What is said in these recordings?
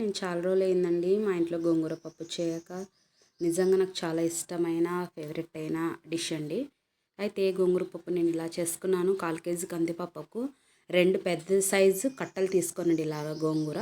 నేను చాలా రోజులు అయిందండి మా ఇంట్లో గోంగూర పప్పు చేయక. నిజంగా నాకు చాలా ఇష్టమైన ఫేవరెట్ అయిన డిష్ అండి. అయితే గోంగూర పప్పు నేను ఇలా చేసుకున్నాను. కాల్ కేజీ కందిపప్పుకు రెండు పెద్ద సైజు కట్టలు తీసుకోనండి ఇలాగ గోంగూర.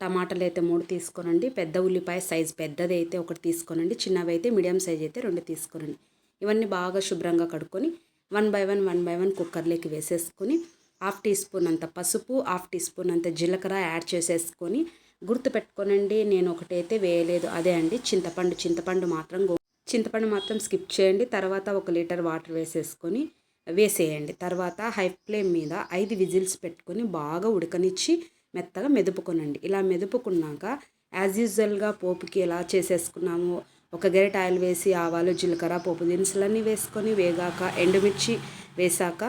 టమాటాలు అయితే మూడు తీసుకోనండి. పెద్ద ఉల్లిపాయ సైజు పెద్దది అయితే ఒకటి తీసుకోనండి. చిన్నవి అయితే మీడియం సైజ్ అయితే రెండు తీసుకోనండి. ఇవన్నీ బాగా శుభ్రంగా కడుక్కొని one by one one by one కుక్కర్లోకి వేసేసుకొని హాఫ్ టీ స్పూన్ అంత పసుపు హాఫ్ టీ స్పూన్ అంత జీలకర్ర యాడ్ చేసేసుకొని గుర్తుపెట్టుకోనండి నేను ఒకటైతే వేయలేదు. అదే అండి చింతపండు చింతపండు మాత్రం చింతపండు మాత్రం స్కిప్ చేయండి. తర్వాత ఒక లీటర్ వాటర్ వేసేసుకొని వేసేయండి. తర్వాత హై ఫ్లేమ్ మీద ఐదు విజిల్స్ పెట్టుకొని బాగా ఉడకనిచ్చి మెత్తగా మెదుపుకొనండి. ఇలా మెదుపుకున్నాక యాజ్ యూజువల్గా పోపుకి ఎలా చేసేసుకున్నాము ఒక గరిట ఆయిల్ వేసి ఆవాలు జీలకర్ర పోపు దినుసులన్నీ వేసుకొని వేగాక ఎండుమిర్చి వేసాక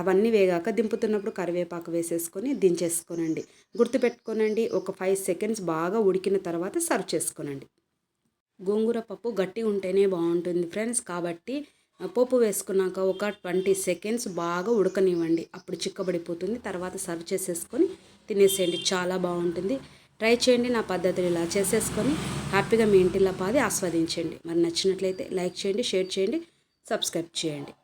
అవన్నీ వేగాక దింపుతున్నప్పుడు కరివేపాకు వేసేసుకొని దించేసుకోనండి. గుర్తుపెట్టుకోనండి ఒక ఫైవ్ సెకండ్స్ బాగా ఉడికిన తర్వాత సర్వ్ చేసుకోనండి. గోంగూర పప్పు గట్టి ఉంటేనే బాగుంటుంది ఫ్రెండ్స్ కాబట్టి పప్పు పోపు వేసుకున్నాక ఒక ట్వంటీ సెకండ్స్ బాగా ఉడకనివ్వండి. అప్పుడు చిక్కబడిపోతుంది. తర్వాత సర్వ్ చేసేసుకొని తినేసేయండి. చాలా బాగుంటుంది. ట్రై చేయండి నా పద్ధతులు ఇలా చేసేసుకొని హ్యాపీగా మీ ఇంటిలో పాది ఆస్వాదించండి. మరి నచ్చినట్లయితే లైక్ చేయండి షేర్ చేయండి సబ్స్క్రైబ్ చేయండి.